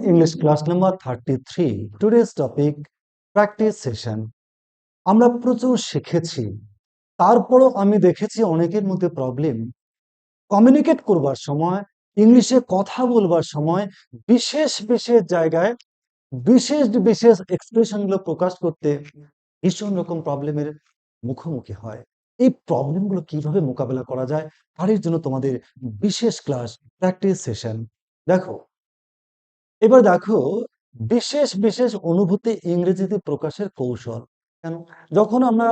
English class number 33. Today's topic, practice session. আমরা প্রচুর শিখেছি তারপরও আমি দেখেছি অনেকের মধ্যে প্রবলেম কমিউনিকেট করবার সময় ইংলিশে কথা বলবার সময় বিশেষ বিশেষ জায়গায় বিশেষ বিশেষ এক্সপ্রেশনগুলো প্রকাশ করতে ভীষণ রকম প্রবলেমের মুখোমুখি হয় এই প্রবলেমগুলো কীভাবে মোকাবেলা করা যায় তার জন্য তোমাদের বিশেষ ক্লাস প্র্যাকটিস সেশন দেখো এবার দেখো বিশেষ বিশেষ অনুভূতি ইংরেজিতে প্রকাশের কৌশল। কেন? যখন আমরা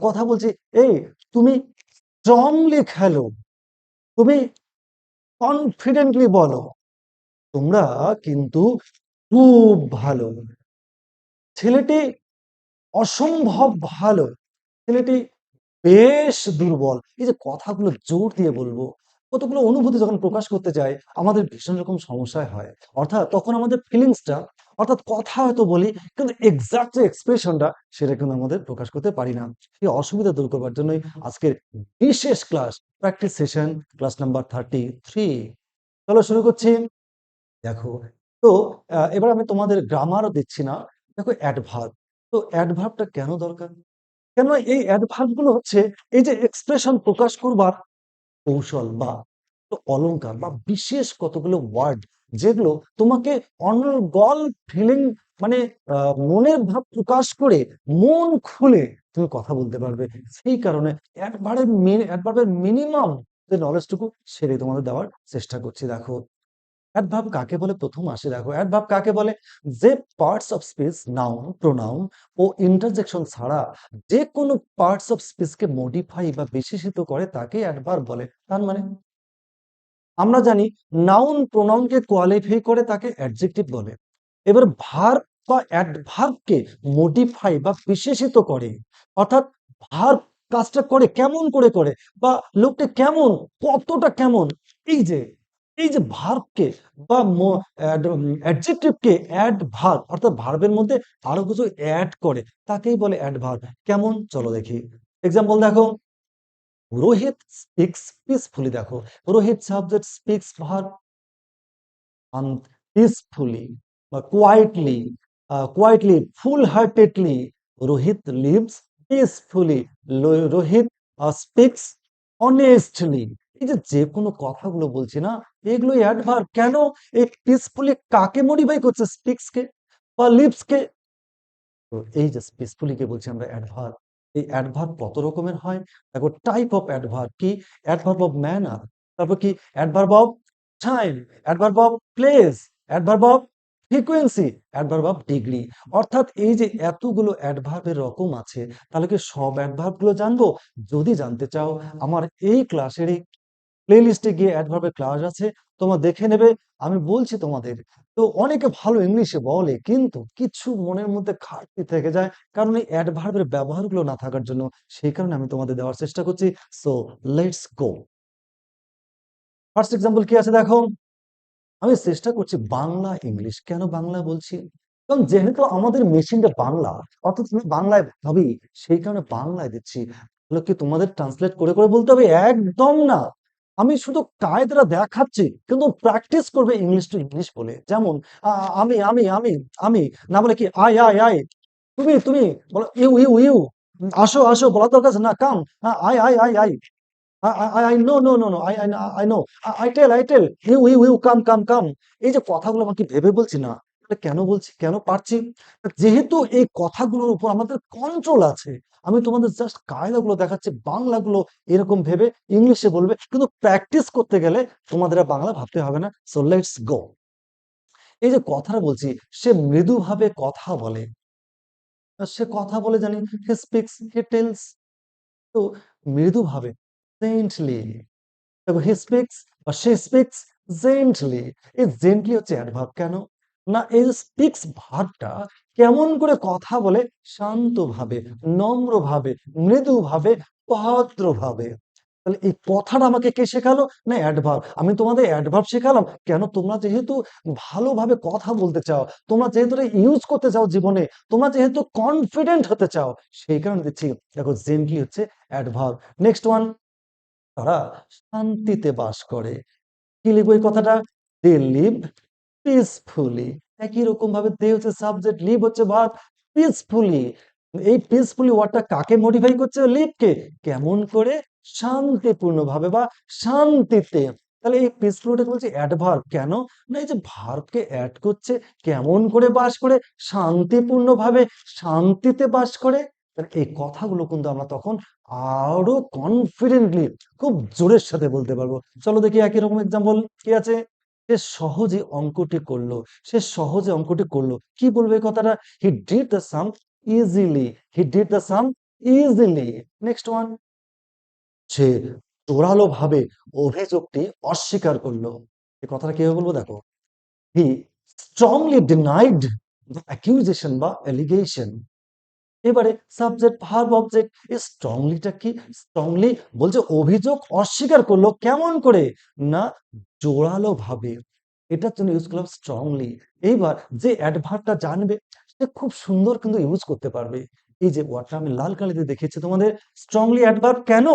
কথা বলছি এই তুমি স্ট্রংলি খেলো। তুমি কনফিডেন্টলি বলো। তোমরা কিন্তু খুব ভালো। ছেলেটি অসম্ভব ভালো। ছেলেটি বেশ দুর্বল। এই যে কথাগুলো জোর দিয়ে বলব কতগুলো অনুভূতি যখন প্রকাশ করতে যাই আমাদের ভীষণ রকম সমস্যায় হয়। অর্থাৎ তখন আমাদের ফিলিংসটা অর্থাৎ কথা হয়তো বলি, কিন্তু এক্সাক্ট যে এক্সপ্রেশনটা সেটা কিন্তু আমাদের প্রকাশ করতে পারি না। এই অসুবিধা দূর করবার জন্যই আজকের বিশেষ class practice session class number thirty three চলো শুরু করছি। দেখো, তো এবার আমি তোমাদের গ্রামারও দিচ্ছি না। দেখো অ্যাডভার্ব তো অ্যাডভার্বটা কেন দরকার? কেন এই অ্যাডভার্বগুলো হচ্ছে, এই যে এক্সপ্রেশন প্রকাশ করবার কৌশল বা অলঙ্কার বা বিশেষ কতগুলো ওয়ার্ড যেগুলো তোমাকে অনর্গল ফিলিং মানে মনের ভাব প্রকাশ করে মন খুলে তুমি কথা বলতে পারবে। সেই কারণে একবারে একবারে মিনিমাম যে নলেজটুকু সেটাই তোমাদের দেওয়ার চেষ্টা করছি। দেখো অ্যাডভার্ব কাকে বলে? প্রথম আসে দেখো। অ্যাডভার্ব কাকে বলে? যে parts of speech noun pronoun O interjection ছাড়া যে কোনো পার্টস অফ স্পিচকে মডিফাই বা বিশেষিত করে তাকে অ্যাডভার্ব বলে। তার মানে আমরা জানি নাউন প্রোনাউনকে কোয়ালিফাই করে তাকে অ্যাডজেক্টিভ বলে। এবার ভার্ব বা অ্যাডভার্বকে মডিফাই বা বিশেষিত করে, অর্থাৎ ভার্ব কাজটা করে কেমন করে করে বা লোকটা কেমন, কতটা কেমন, এই যে এই যে ভার্বকে বা অ্যাডজেক্টিভকে অ্যাড ভার্ব অর্থাৎ ভার্বের মধ্যে আরও কিছু অ্যাড করে, তাকেই বলে অ্যাডভার্ব কেমন? চলো দেখি। এক্সাম্পল দেখো। রোহিত স্পিক্স পিসফুলি দেখো। Rohit subject speaks verb peacefully বা quietly quietly full heartedly Rohit lives peacefully Rohit speaks honestly এই যে কোনো কথাগুলো বলছি না এগুলো অ্যাডভার্ব কেন? এই পিসফুলি কাকে মডিফাই করছে? স্পিক্সকে বা লিভসকে তো এই যে পিসফুলিকে বলছি আমরা অ্যাডভার্ব এই অ্যাডভার্ব কত রকমের হয়? দেখো টাইপ অফ অ্যাডভার্ব কি? অ্যাডভার্ব অফ ম্যানার তারপর কি? Adverb of time adverb of place adverb of frequency adverb of degree অর্থাৎ এই যে এতগুলো অ্যাডভার্বের রকম আছে, তাহলে কি সব অ্যাডভার্বগুলো জানব? যদি জানতে চাও, আমার এই ক্লাসের প্লে লিস্টে গিয়ে অ্যাডভার্বের ক্লাস আছে, তোমরা দেখে নেবে, আমি বলছি তোমাদের। তো অনেকে ভালো ইংলিশে বলে, কিন্তু কিছু মনের মধ্যে ঘাটতি থেকে যায়, কারণ এই অ্যাডভার্বের ব্যবহারগুলো না থাকার জন্য সেই কারণে আমি তোমাদের দেওয়ার চেষ্টা করছি। So let's go first example কি আছে দেখো? আমি চেষ্টা করছি বাংলা ইংলিশ, কেন বাংলা বলছি? কারণ যেহেতু আমাদের মেশিনটা বাংলা, অর্থাৎ তুমি বাংলায় ভাবি, সেই কারণে বাংলায় দিচ্ছি। তাহলে কি তোমাদের ট্রান্সলেট করে করে বলতে হবে? একদম না! আমি শুধু কায়দাটা দেখাচ্ছি কিন্তু প্র্যাকটিস করবে ইংলিশ টু ইংলিশ বলে যেমন আমি আমি আমি আমি না বলে কি আই আই আয় তুমি তুমি বলো ইউ ইউ ইউ আসো আসো বলা দরকার আছে না come I I I I I, I, I know, no, no, no. I, I, I know. I, I tell, I tell. You, you, you, come, come, come. এই যে কথাগুলো আমাকে ভেবে বলছি না কেন বলছি, কেন পারছি? যেহেতু এই কথাগুলোর উপর আমাদের কন্ট্রোল আছে, আমি তোমাদের জাস্ট কায়দাগুলো দেখাচ্ছি, বাংলাগুলো এরকম ভেবে ইংলিশে বলবে, কিন্তু প্র্যাকটিস করতে গেলে তোমাদের বাংলা ভাবতে হবে না। সো লেটস গো এই যে কথাটা বলছি, সে মৃদুভাবে কথা বলে। সে কথা বলে জানি হে স্পিক্স হে টেলস তো মৃদুভাবে জেন্টলি দেখো হি স্পিক্স বা সে স্পিক্স জেন্টলি এই জেন্টলি হচ্ছে অ্যাডভার্ব কেন? না, এই স্পিক্স ভাবটা কেমন করে কথা বলে? শান্তভাবে, নম্রভাবে, মৃদুভাবে ভদ্রভাবে তাহলে এই কথাটা আমাকে কে শেখালো? না অ্যাডভার্ব আমি তোমাদের অ্যাডভার্ব শেখালাম। কেন? তোমরা যেহেতু ভালোভাবে কথা বলতে চাও, তোমরা যেহেতু ইউজ করতে চাও জীবনে, তোমরা যেহেতু কনফিডেন্ট হতে চাও, সেই কারণে দিচ্ছি। দেখো জেন্টলি হচ্ছে? অ্যাডভার্ব নেক্সট ওয়ান তারা শান্তিতে বাস করে। কি লিখব এই কথাটা? দে লিভ পিসফুলি একই রকম ভাবে দে হচ্ছে সাবজেক্ট লিভ হচ্ছে ভার্ব পিসফুলি এই পিসফুলি ওয়ার্ডটা কাকে মডিফাই করছে লিভকে কেমন করে? শান্তিপূর্ণভাবে বা শান্তিতে। তাহলে এই পিসফুলটা বলছে? অ্যাডভার্ব কেন? না এই যে ভার্বকে অ্যাড করছে, কেমন করে বাস করে? শান্তিপূর্ণভাবে শান্তিতে বাস করে? এই কথাগুলো কিন্তু আমরা তখন আরও কনফিডেন্টলি খুব জোরের সাথে বলতে পারব। চলো দেখি একই রকম এক্সাম্পল কি আছে? সে সহজে অঙ্কটি করল, সে সহজে অঙ্কটি করল। কি বলবে কথাটা? He did the sum easily he did the sum easily next one সে জোরালো ভাবে অভিযোগটি অস্বীকার করল। এই কথাটা কীভাবে বলব? দেখো। হি স্ট্রংলি ডিনাইড অ্যাকিউজেশন বা এলিগেশন এবারে সাবজেক্ট ভার্ব অবজেক্ট স্ট্রংলিটা কি? স্ট্রংলি বলছে অভিযোগ অস্বীকার করল। কেমন করে? না জোরালো ভাবে এটার জন্য ইউজ করলাম স্ট্রংলি এইবার যে অ্যাডভার্বটা জানবে, সে খুব সুন্দর কিন্তু ইউজ করতে পারবে। এই যে ওয়ার্ডটা আমি লাল কালিতে দেখেছি তোমাদের স্ট্রংলি অ্যাডভার্ব কেন?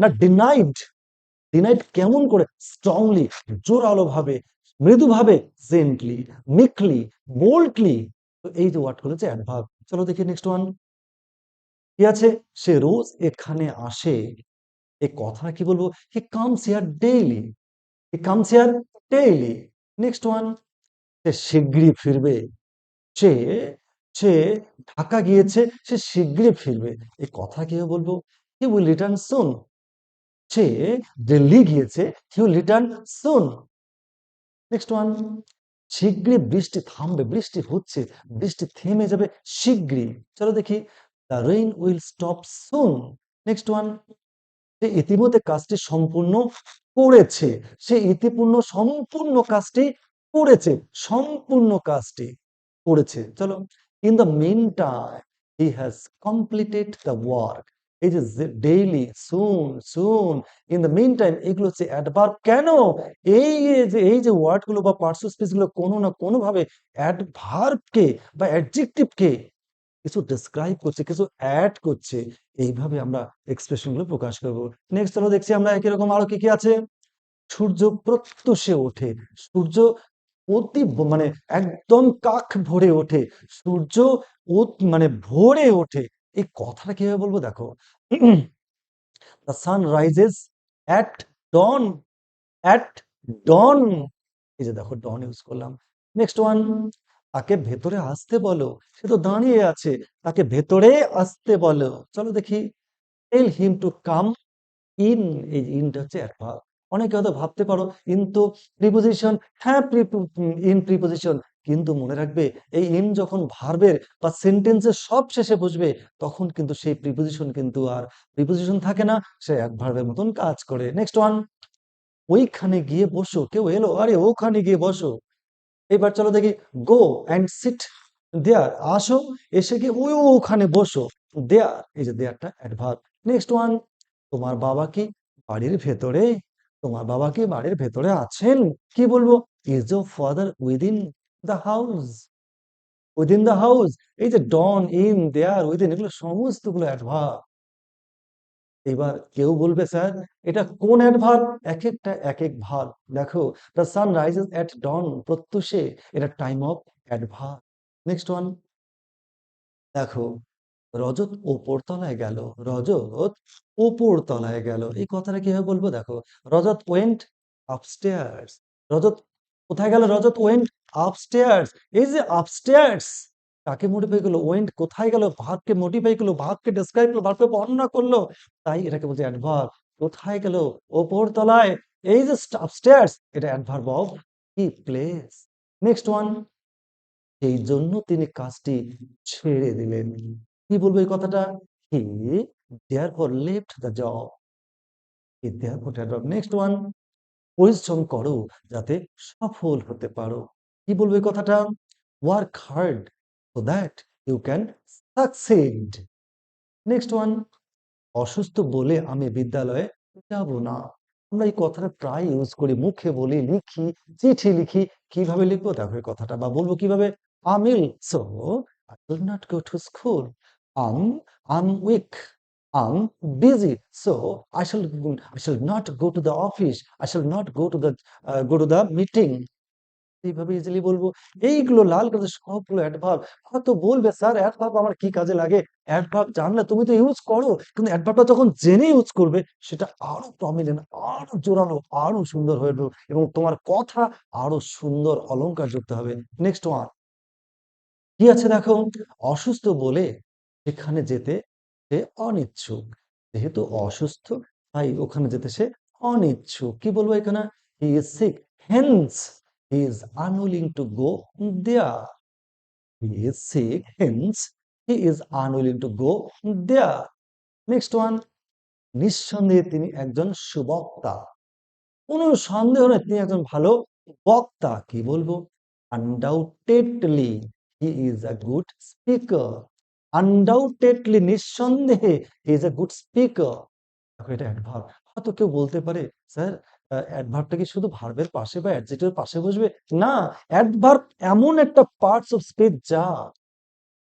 না ডিনাইড ডিনাইড কেমন করে? স্ট্রংলি জোরালো ভাবে মৃদুভাবে জেন্টলি মিকলি বোল্ডলি তো এই যে ওয়ার্ডগুলো হচ্ছে অ্যাডভার্ব চলো দেখি নেক্সট ওয়ান কি আছে? সে রোজ এখানে আসে। এই কথা কি বলব? He comes here daily he comes here daily next one সে শিগগিরই ফিরবে। সে সে ঢাকা গিয়েছে, সে শিগগিরই ফিরবে। এই কথা কি বলব? হি উইল রিটার্ন সুন সে দিল্লি গিয়েছে he will return soon next one শিগগিরই বৃষ্টি থামবে, বৃষ্টি হচ্ছে, বৃষ্টি থেমে যাবে শিগগিরই চলো দেখি। The rain will stop soon next one সে ইতিমধ্যে কাজটি সম্পূর্ণ করেছে। সে ইতিপূর্ণ, সম্পূর্ণ কাজটি করেছে। সম্পূর্ণ কাজটি করেছে। চলো in the meantime he has completed the work এই যে daily soon soon in the meantime এগুলো হচ্ছে অ্যাডভার্ব কেন? এই যে এই যে ওয়ার্ডগুলো বা পার্সো স্পেসগুলো কোনো না কোনো ভাবে অ্যাডভার্বকে বা অ্যাডজেক্টিভকে কিছু ডিসক্রাইব করছে, কিছু অ্যাড করছে, এইভাবে আমরা এক্সপ্রেশনগুলো প্রকাশ করব। নেক্সট চলো দেখছি আমরা একই রকম আরও কি কি আছে। সূর্য প্রত্যুষে ওঠে, সূর্য অতি মানে একদম কাক ভরে ওঠে, সূর্য মানে ভরে ওঠে। এই কথাটা কীভাবে বলব দেখো? The sun rises at dawn at dawn এই যে দেখো ডন ইউজ করলাম। নেক্সট ওয়ান তাকে ভেতরে আসতে বলো। সে তো দাঁড়িয়ে আছে। তাকে ভেতরে আসতে বলো। চলো দেখি। Tell him to come in এই ইনটা হচ্ছে অনেকে হয়তো ভাবতে পারো ইন তো প্রিপোজিশন হ্যাঁ ইন প্রিপোজিশন কিন্তু মনে রাখবে, এই ইন যখন ভার্বের বা সেন্টেন্সের সব শেষে বসবে, তখন কিন্তু সেই প্রিপোজিশন কিন্তু আর প্রিপোজিশন থাকে না। সে এক ভার্বের মতন কাজ করে। নেক্সট ওয়ান ওইখানে গিয়ে বসো। কেউ এলো? আরে ওখানে গিয়ে বসো। এবার চলো দেখি গো অ্যান্ড সিট দেয়ার আসো, এসে গিয়ে ওই ওখানে বসো। দেয়ার এই যে দেয়ারটা অ্যাডভার্ব নেক্সট ওয়ান তোমার বাবা কি বাড়ির ভেতরে? তোমার বাবা কি বাড়ির ভেতরে আছেন? কি বলব? Is your father within the house within the house এই যে ডন ইন দেয়ার উইদিন এগুলো সমস্তগুলো অ্যাডভার্ব এবার কেউ বলবে, স্যার, এটা কোন অ্যাডভার্ব এক একটা এক এক ভার্ব দেখো the sun rises at dawn প্রত্যুষে, এটা time of adverb next one দেখো, রজত ওপর তলায় গেল, রজত ওপর তলায় গেল। এই কথাটা কীভাবে বলব? দেখো, রজত ওয়েন্ট আপস্টেয়ার্স রজত, কোথায় গেল? রজত ওয়েন্ট আপস্টেয়ার্স এই যে আপস্টেয়ার্স কাকে মডিফাই করল ওয়েন্ট কোথায় গেল ভাবকে মডিফাই করল ভাবকে ডিসক্রাইব করল ভাবকে বর্ণনা করল, তাই এটাকে বলছে অ্যাডভার্ব কোথায় গেল, ওপর তলায়, এই যে আপস্টেয়ার্স এটা অ্যাডভার্ব অফ কি? প্লেস নেক্সট ওয়ান এই জন্য তিনি কাজটি ছেড়ে দিলেন। কি বলব এই কথাটা? He therefore left the job he therefore adverb next one পরিশ্রম করো যাতে সফল হতে পারো। কি বলব এই কথাটা? Work hard so that you can succeed next one অসুস্থ বলে আমি বিদ্যালয়ে যাব না। আমরা এই কথাটা প্রায় ইউজ করি। মুখে বলি লিখি চিঠি লিখি। কীভাবে লিখব? দেখো এই কথাটা। বা বলব কীভাবে? আমিল। So I will not go to school am am weak am busy so I shall I shall not go to office. I shall not go to the uh, go to the meeting. এইভাবে easily বলব। এইগুলো লাল কাজে সবগুলো adverb হয়তো বলবে, sir adverb আমার কি কাজে লাগে? অ্যাডভার্ব জানলে তুমি তো ইউজ করো। কিন্তু অ্যাডভার্বটা যখন জেনে ইউজ করবে, সেটা আরও প্রমিনেন্ট আরও জোরালো, আরও সুন্দর হয়ে উঠবে এবং তোমার কথা আরও সুন্দর অলংকার যুক্ত হবে। নেক্সট ওয়ান কি আছে দেখো? অসুস্থ বলে সেখানে যেতে সে অনিচ্ছুক। যেহেতু অসুস্থ, তাই ওখানে যেতে সে অনিচ্ছুক। কি বলব এখানে? He is sick hence he is unwilling to go there he is sick hence he is unwilling to go there next one নিঃসন্দেহে তিনি একজন সুবক্তা। কোনো সন্দেহ নেই, তিনি একজন ভালো বক্তা। কি বলব? Undoubtedly he is a good speaker undoubtedly নিঃসন্দেহে he is a good speaker এটা অ্যাডভার্ব হয়তো কেউ বলতে পারে, স্যার অ্যাডভার্বটা কি শুধু ভার্বের পাশে বা অ্যাডজেক্টিভের পাশে বসবে? না অ্যাডভার্ব এমন একটা পার্টস অফ স্পিচ যা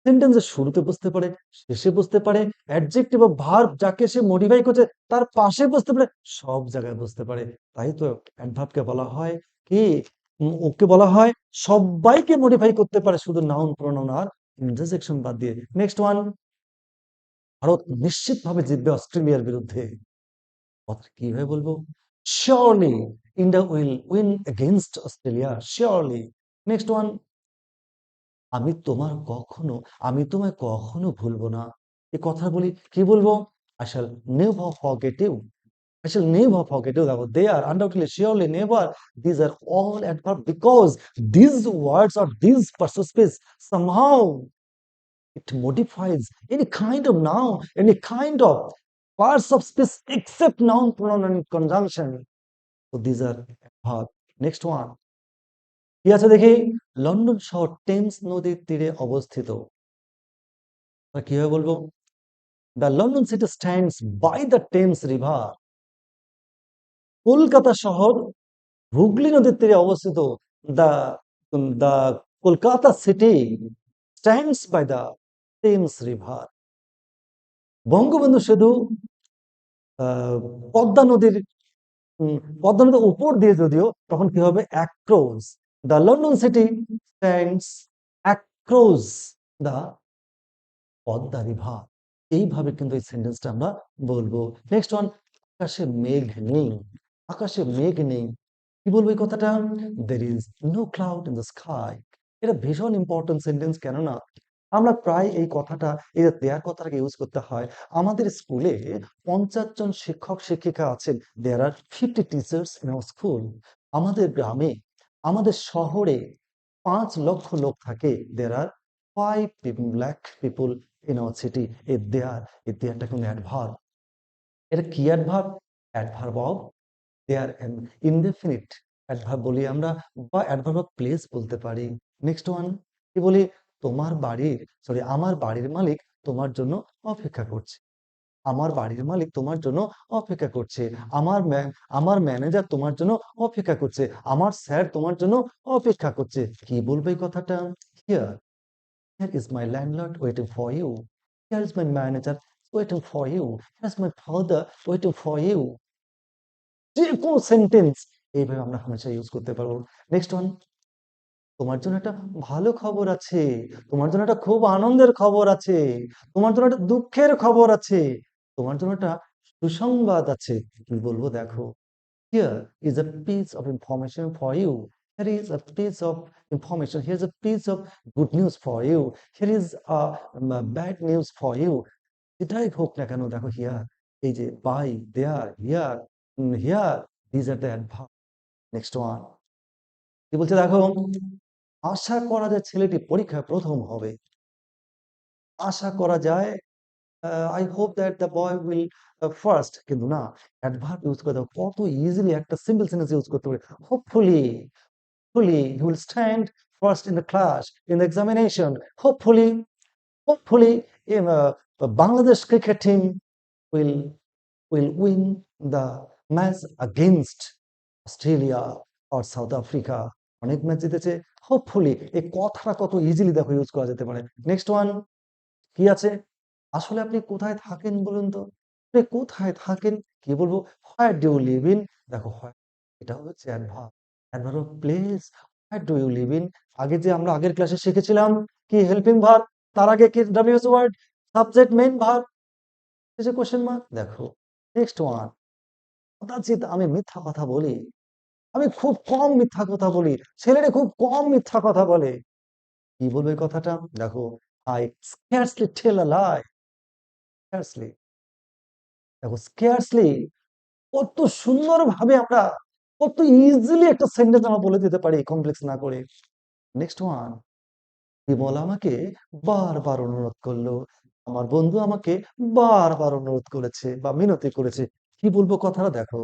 সেন্টেন্সের শুরুতে বসতে পারে, শেষে বসতে পারে অ্যাডজেক্টিভ বা ভার্ব যাকে সে মডিফাই করছে, তার পাশে বসতে পারে, সব জায়গায় বসতে পারে। তাই তো অ্যাডভার্বকে বলা হয় কি? ওকে বলা হয় সবাইকে মডিফাই করতে পারে, শুধু নাউন প্রোনাউন আর ইন্টারজেকশন বাদ দিয়ে। নেক্সট ওয়ান ভারত নিশ্চিতভাবে জিতবে অস্ট্রেলিয়ার বিরুদ্ধে। কথা কীভাবে বলব? Surely India will win against Australia surely next one আমি তোমার কখনো আমি তোমায় কখনো ভুলবো না এই কথা বলি কি বলব I shall never forget you I shall never forget you. They are undoubtedly, surely, never. These are all adverb because these words or these perspectives somehow it modifies any kind of noun, any kind of parts of speech except noun, pronoun, and conjunction. So these are adverb. Next one. কি আছে দেখি London শহর Thames নদীর তীরে অবস্থিত কীভাবে বলব the London city stands by the Thames river Kolkata শহর হুগলি নদীর তীরে অবস্থিত the the Kolkata city stands by the Thames river Bangabandhu ah, Padma নদীর পদ্মা নদীর উপর দিয়ে যদিও তখন কি হবে? Across the London city across the Padma river. এইভাবে কিন্তু এই সেন্টেন্সটা আমরা বলব। নেক্সট ওয়ান আকাশে মেঘ নেই। আকাশে মেঘ নেই। কি বলব এই কথাটা? There is no cloud in the sky এটা ভীষণ ইম্পর্টেন্ট সেন্টেন্স কেননা আমরা প্রায় এই কথাটা, এই দেয়ার কথাটাকে ইউজ করতে হয়। আমাদের স্কুলে পঞ্চাশ জন শিক্ষক, শিক্ষিকা আছেন। There are fifty teachers in our school আমাদের গ্রামে, আমাদের শহরে পাঁচ লক্ষ লোক থাকে। There are five lakh people in our city A there, এ দেয়ারটা কোনো অ্যাডভার্ব এটা কি adverb adverb of there an indefinite adverb বলি আমরা, বা অ্যাডভার্ব অফ প্লেস বলতে পারি। নেক্সট ওয়ান কি বলি? তোমার বাড়ির সরি আমার বাড়ির মালিক তোমার জন্য অপেক্ষা করছে। আমার বাড়ির মালিক তোমার জন্য অপেক্ষা করছে। আমার আমার ম্যানেজার তোমার জন্য অপেক্ষা করছে। আমার স্যার তোমার জন্য অপেক্ষা করছে। কি বলবে এই কথাটা? Here here is my landlord waiting for you here is my manager waiting for you here is my father waiting for you যে কোনো সেন্টেন্স এইভাবে আমরা হামেশা ইউজ করতে পারব। নেক্সট ওয়ান তোমার জন্য একটা ভালো খবর আছে তোমার জন্য একটা খুব আনন্দের খবর আছে তোমার জন্য একটা দুঃখের খবর আছে তোমার জন্য একটা সুসংবাদ আছে। কি বলব দেখো here is a piece of information for you here is a piece of information here's a piece of good news for you here is um, a bad news for you যেটাই হোক না কেন দেখো হিয়ার এই যে by there here here these are the next one কি বলছে দেখো? আশা করা যায় ছেলেটি পরীক্ষায় প্রথম হবে আশা করা যায় I hope that the boy will first কিন্তু না অ্যাডভার্ব ইউজ করে দেখো কত ইজিলি একটা সিম্পল সেন্টেন্স ইউজ করতে পারে hopefully stand first in the class in the examination hopefully hopefully um, uh, the bangladesh cricket team will will win the match against australia or south africa অনেক match জিতেছে। Hopefully এই কথাটা কত easily দেখো use করা যেতে পারে। Next one কি আছে? আসলে আপনি কোথায় থাকেন বলুন তো? কোথায় থাকেন? কি বলব? হোয়ার ডু লিভ ইন দেখো এটা হচ্ছে adverb adverb place what do you live in আগে যে আমরা আগের ক্লাসে শিখেছিলাম, কি হেল্পিং ভার্ব তার আগে কি WS word subject main verb এই যে কোশ্চেন মার্ক দেখো নেক্সট ওয়ান কদাচিৎ আমি মিথ্যা কথা বলি আমি খুব কম মিথ্যা কথা বলি। ছেলেরা খুব কম মিথ্যা কথা বলে। কি বলবে কথাটা? দেখো I scarcely tell a lie scarcely দেখো স্কেয়ারসলি কত সুন্দরভাবে আমরা কত ইজিলি একটা সেন্টেন্স আমরা বলে দিতে পারি কমপ্লেক্স না করে। নেক্সট ওয়ান বিমল আমাকে? বারবার অনুরোধ করল। আমার বন্ধু আমাকে বারবার অনুরোধ করেছে বা মিনতি করেছে। কি বলব কথাটা? দেখো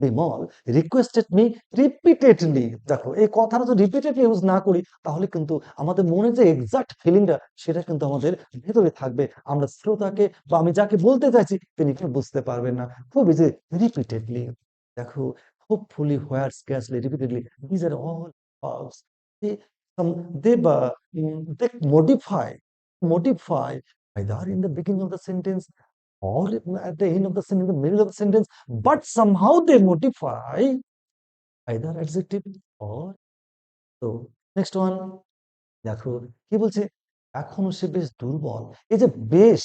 বিমল রিকোয়েস্টেড মি রিপিটেডলি দেখো এই কথাটা তো রিপিটেডলি ইউজ না করি তাহলে কিন্তু আমাদের মনে যে এক্সাক্ট ফিলিংটা সেটা কিন্তু আমাদের ভেতরে থাকবে। আমরা শ্রোতাকে বা আমি যাকে বলতে চাইছি তিনি কিন্তু বুঝতে পারবেন না। খুব ইজি রিপিটেডলি দেখো hopefully where scarcely repeatedly these are all verbs they some they uh, they modify modify either in the beginning of or at the end of the sentence in the middle of the sentence but somehow they modify either adjective or so next one দেখো কি বলছে এখনও সে বেশ দুর্বল এই যে বেশ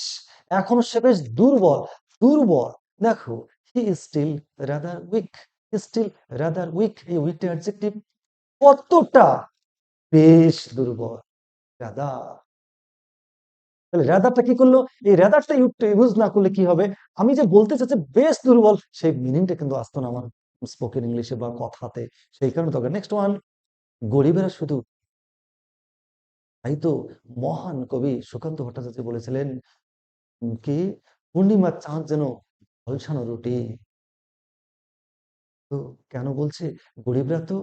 এখনও সে বেশ দুর্বল দুর্বল দেখো he is still rather weak still rather weak এই উইকটা অ্যাডজেক্টিভ কতটা বেশ দুর্বল রাদার তাহলে রেদারটা কি করল? এই রেদারটা ইউজ না করলে কি হবে? আমি যে বলতে চাচ্ছি বেশ দুর্বল। সেই মিনিংটা কিন্তু আসতো না আমার স্পোকেন ইংলিশে বা কথাতে। সেই কারণে দরকার নেক্সট ওয়ান গরিবেরা শুধু তাই তো মহান কবি সুকান্ত ভট্টাচার্য বলেছিলেন, কি? পূর্ণিমার চাঁদ যেন ঝলসানো রুটি। তো কেন বলছে? গরিবরা তো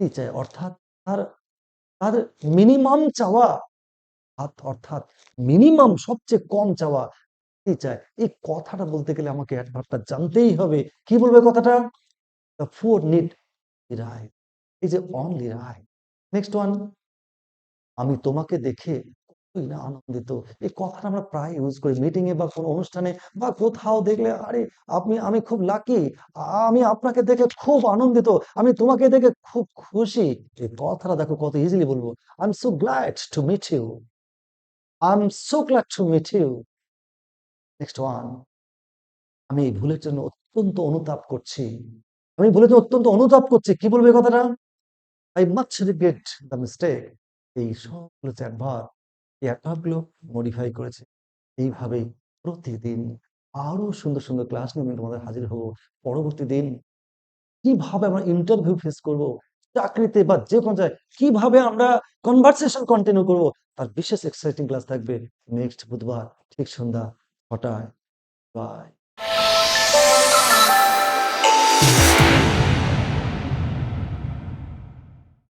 চায়? অর্থাৎ তার তার মিনিমাম চাওয়া অর্থাৎ অর্থাৎ মিনিমাম সবচেয়ে কম চাওয়া চায়? এই কথাটা বলতে গেলে আমাকে অ্যাডভার্বটা জানতেই হবে। কি বলবে কথাটা? ফোর রাইট এই যে অনলি রাইট নেক্সট ওয়ান আমি তোমাকে দেখে কতই না আনন্দিত। এই কথাটা আমরা প্রায় ইউজ করি। মিটিং এ বা কোনো অনুষ্ঠানে বা কোথাও দেখলে, আরে, আপনি, আমি খুব লাকি আমি আপনাকে দেখে খুব আনন্দিত। আমি তোমাকে দেখে খুব খুশি। এই কথাটা দেখো কত ইজিলি বলব। I am so glad to meet you am so glad to meet you next one আমি এই ভুলের জন্য অত্যন্ত অনুতাপ করছি। আমি ভুলের জন্য অত্যন্ত অনুতাপ করছি। কি বলবে কথাটা? I much regret the mistake এই সবগুলো অ্যাডভার্ব এই অ্যাডভার্বগুলো মডিফাই করেছে। এইভাবে প্রতিদিন আরও সুন্দর সুন্দর ক্লাস নিয়ে আমি তোমাদের হাজির হব। পরবর্তী দিন কীভাবে আমরা ইন্টারভিউ ফেস করব? চাকরিতে বা যে কোনো জায়গায় কীভাবে আমরা কনভারসেশন কন্টিনিউ করব, তার বিশেষ এক্সাইটিং ক্লাস থাকবে নেক্সট বুধবার, ঠিক সন্ধ্যা ছটায়। বাই